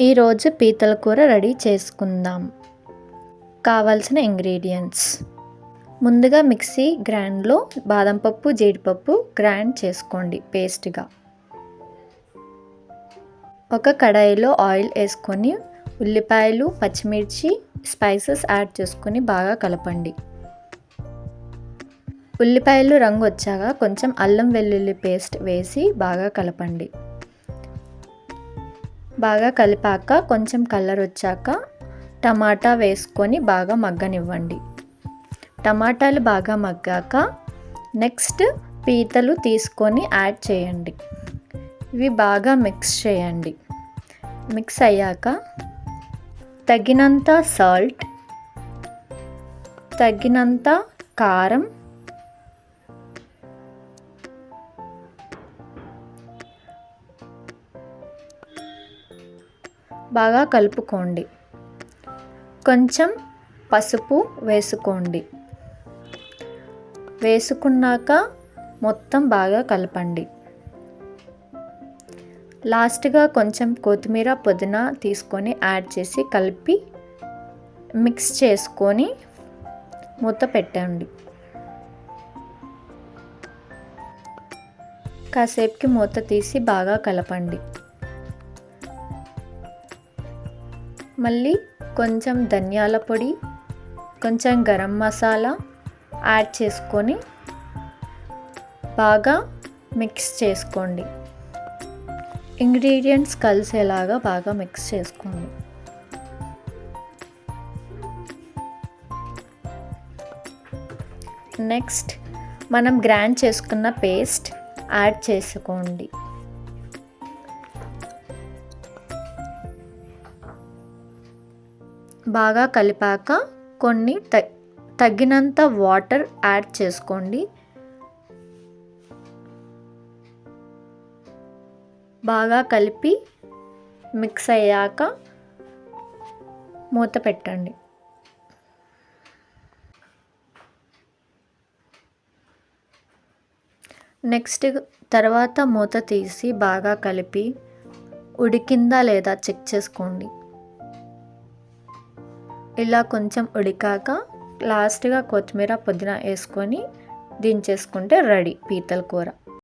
ఈరోజు పీతల కూర రెడీ చేసుకుందాం. కావాల్సిన ఇంగ్రీడియంట్స్. ముందుగా మిక్సీ గ్రైండ్లో బాదం పప్పు జీడిపప్పు గ్రైండ్ చేసుకోండి పేస్ట్గా. ఒక కడాయిలో ఆయిల్ వేసుకొని ఉల్లిపాయలు పచ్చిమిర్చి స్పైసెస్ యాడ్ చేసుకొని బాగా కలపండి. ఉల్లిపాయలు రంగు వచ్చాక కొంచెం అల్లం వెల్లుల్లి పేస్ట్ వేసి బాగా కలపండి. బాగా కలిపాక కొంచెం కలర్ వచ్చాక టమాటా వేసుకొని బాగా మగ్గనివ్వండి. టమాటాలు బాగా మగ్గాక నెక్స్ట్ పీతలు తీసుకొని యాడ్ చేయండి. ఇవి బాగా మిక్స్ చేయండి. మిక్స్ అయ్యాక తగినంత సాల్ట్ తగినంత కారం బాగా కలుపుకోండి. కొంచెం పసుపు వేసుకోండి. వేసుకున్నాక మొత్తం బాగా కలపండి. లాస్ట్గా కొంచెం కొత్తిమీర పుదీనా తీసుకొని యాడ్ చేసి కలిపి మిక్స్ చేసుకొని మూత పెట్టండి. కాసేపుకి మూత తీసి బాగా కలపండి. మళ్ళీ కొంచెం ధనియాల పొడి కొంచెం గరం మసాలా యాడ్ చేసుకొని బాగా మిక్స్ చేసుకోండి. ఇంగ్రీడియంట్స్ కలిసేలాగా బాగా మిక్స్ చేసుకోండి. నెక్స్ట్ మనం గ్రైండ్ చేసుకున్న పేస్ట్ యాడ్ చేసుకోండి. బాగా కలిపాక కొన్ని తగినంత వాటర్ యాడ్ చేసుకోండి. బాగా కలిపి మిక్స్ అయ్యాక మూత పెట్టండి. నెక్స్ట్ తర్వాత మూత తీసి బాగా కలిపి ఉడికిందా లేదా చెక్ చేసుకోండి. ఇలా కొంచెం ఉడికాక లాస్ట్గా కొత్తిమీర పుదీనా వేసుకొని దించేసుకుంటే రెడీ పీతల కూర.